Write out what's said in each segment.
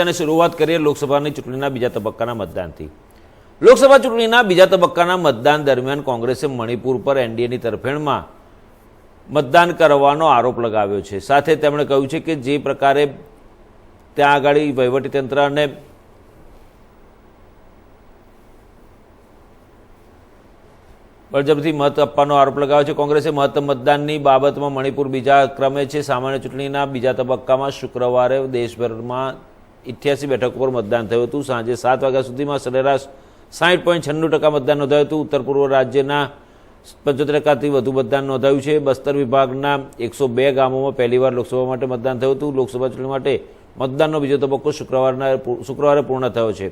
તેની શરૂઆત કરીએ લોકસભાની ચૂંટણીના બીજા તબક્કાના મતદાનથી. લોકસભા ચૂંટણીના બીજા તબક્કાના મતદાન દરમિયાન કોંગ્રેસે મણિપુર પર એનડીએની તરફેણમાં મતદાન કરવાનો આરોપ લગાવ્યો છે. સાથે તેમણે કહ્યું છે કે જે પ્રકારે ત્યાં આગળ વહીવટીતંત્ર અને બળજબથી મત આપવાનો આરોપ લગાવ્યો છે. કોંગ્રેસે મત મતદાનની બાબતમાં મણિપુર બીજા ક્રમે છે. સામાન્ય ચૂંટણીના બીજા તબક્કામાં શુક્રવારે દેશભરમાં ઇઠ્યાસી બેઠકો પર મતદાન થયું હતું. સાંજે સાત વાગ્યા સુધીમાં સરેરાશ સાઠ પોઈન્ટ છન્નું ટકા મતદાન નોંધાયું હતું. ઉત્તર પૂર્વ રાજ્યના પંચોતેર ટકાથી વધુ મતદાન નોંધાયું છે. બસ્તર વિભાગના એકસો બે ગામોમાં પહેલીવાર લોકસભા માટે મતદાન થયું હતું. લોકસભા ચૂંટણી માટે મતદાનનો બીજો તબક્કો શુક્રવારના શુક્રવારે પૂર્ણ થયો છે.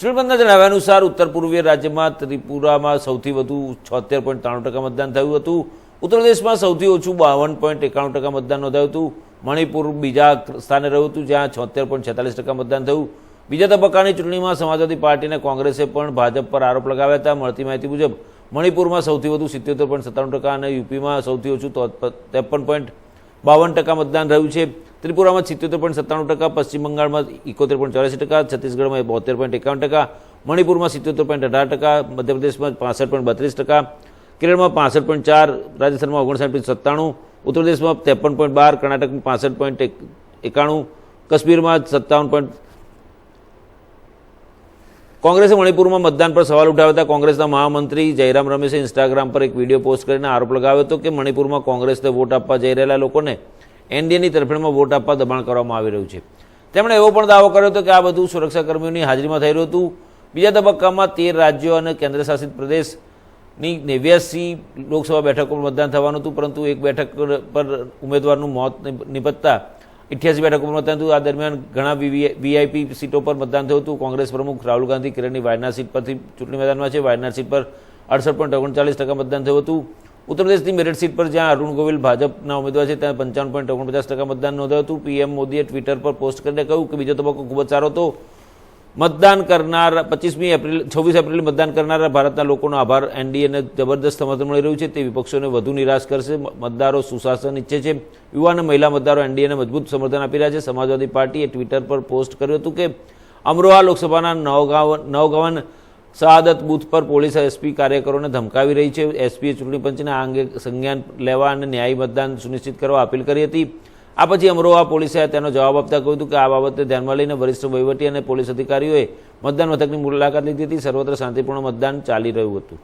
ચૂંટણી પંચના જણાવ્યા અનુસાર ઉત્તર પૂર્વીય રાજ્યમાં ત્રિપુરામાં સૌથી વધુ છોતેર પોઈન્ટ ત્રાણું ટકા મતદાન થયું હતું. ઉત્તર પ્રદેશમાં સૌથી ઓછું બાવન પોઈન્ટ એકાણું ટકા મતદાન નોંધાયું હતું. મણિપુર બીજા સ્થાને રહ્યું હતું જ્યાં છોતેર પોઈન્ટ છેતાલીસ ટકા મતદાન થયું. બીજા તબક્કાની ચૂંટણીમાં સમાજવાદી પાર્ટી અને કોંગ્રેસે પણ ભાજપ પર આરોપ લગાવ્યા હતા. મળતી માહિતી મુજબ, મણિપુરમાં સૌથી વધુ સિત્યોતેર પોઈન્ટ સત્તાણું ટકા અને યુપીમાં સૌથી ઓછું ત્રેપન પોઈન્ટ બાવન ટકા મતદાન રહ્યું છે. ત્રિપુરામાં સિત્યોતેર પોઈન્ટ સત્તાણું ટકા, પશ્ચિમ બંગાળમાં ઇકોતેર પોઈન્ટ ચોરાસી ટકા, છત્તીસગઢમાં બોતેર પોઈન્ટ એકાવન ટકા, મણિપુરમાં સિત્યોતેર પોઈન્ટ અઢાર ટકા, મધ્યપ્રદેશમાં પાસઠ પોઈન્ટ બત્રીસ ટકા, કેરળમાં પાસઠ પોઈન્ટ ચાર, રાજસ્થાનમાં ઓગણસાઠ પોઈન્ટ સત્તાણું ઉત્તર પ્રદેશમાં ત્રેપન પોઈન્ટ બાર, કર્ણાટકમાં પાસઠ પોઈન્ટ એકાણું, કશ્મીરમાં સત્તાવન પોઈન્ટ કોંગ્રેસે મણિપુરમાં મતદાન પર સવાલ ઉઠાવ્યા હતા. કોંગ્રેસના મહામંત્રી જયરામ રમેશે ઇન્સ્ટાગ્રામ પર એક વીડિયો પોસ્ટ કરીને આરોપ લગાવ્યો હતો કે મણિપુરમાં કોંગ્રેસને વોટ આપવા જઈ રહેલા લોકોને એનડીએની તરફેણમાં વોટ આપવા દબાણ કરવામાં આવી રહ્યું છે. તેમણે એવો પણ દાવો કર્યો હતો કે આ બધું સુરક્ષાકર્મીઓની હાજરીમાં થઈ રહ્યું હતું. બીજા તબક્કામાં તેર રાજ્યો અને કેન્દ્રશાસિત પ્રદેશની નેવ્યાસી લોકસભા બેઠકો મતદાન થવાનું હતું, પરંતુ એક બેઠક પર ઉમેદવારનું મોત નિપજતા અઠ્યાસી બેઠકો પર મતદાન થયું. આ દરમિયાન ઘણા વીઆઈપી સીટો પર મતદાન થયું હતું. કોંગ્રેસ પ્રમુખ રાહુલ ગાંધી કિરણની વાયનાડ સીટ પરથી ચૂંટણી મેદાનમાં છે. વાયનાડ સીટ પર અડસઠ પોઈન્ટ ઓગણચાલીસ ટકા મતદાન થયું હતું. ઉત્તર પ્રદેશની મેરઠ સીટ પર જ્યાં અરુણ ગોવિલ ભાજપના ઉમેદવાર છે, ત્યાં પંચાવન પોઈન્ટ ઓગણપચાસ ટકા મતદાન નોંધાયું હતું. પીએમ મોદીએ ટ્વિટર પર પોસ્ટ કરીને કહ્યું કે બીજો તબક્કો ખૂબ જ સારો હતો. મતદાન કરનાર, પચીસમી એપ્રિલ, છવ્વીસ એપ્રિલ મતદાન કરનારા ભારતના લોકોનો આભાર. એનડીએને જબરદસ્ત સમર્થન મળી રહ્યું છે. તે વિપક્ષોને વધુ નિરાશ કરશે. મતદારો સુશાસન ઈચ્છે છે. યુવા અને મહિલા મતદારો એનડીએને મજબૂત સમર્થન આપી રહ્યા છે. સમાજવાદી પાર્ટીએ ટ્વિટર પર પોસ્ટ કર્યું હતું કે, અમરોહા લોકસભાના નવગાવ, નવગાવન શહાદત બૂથ પર પોલીસ એસપી કાર્યકરોને ધમકાવી રહી છે. એસપીએ ચૂંટણી પંચને આ અંગે સંજ્ઞાન લેવા અને ન્યાયી મતદાન સુનિશ્ચિત કરવા અપીલ કરી હતી. આ પછી અમરોહા પોલીસે તેનો જવાબ આપતા કહ્યું હતું કે આ બાબતે ધ્યાનમાં લઈને વરિષ્ઠ વહીવટી અને પોલીસ અધિકારીઓએ મતદાન મથકની મુલાકાત લીધી હતી. સર્વત્ર શાંતિપૂર્ણ મતદાન ચાલી રહ્યું હતું.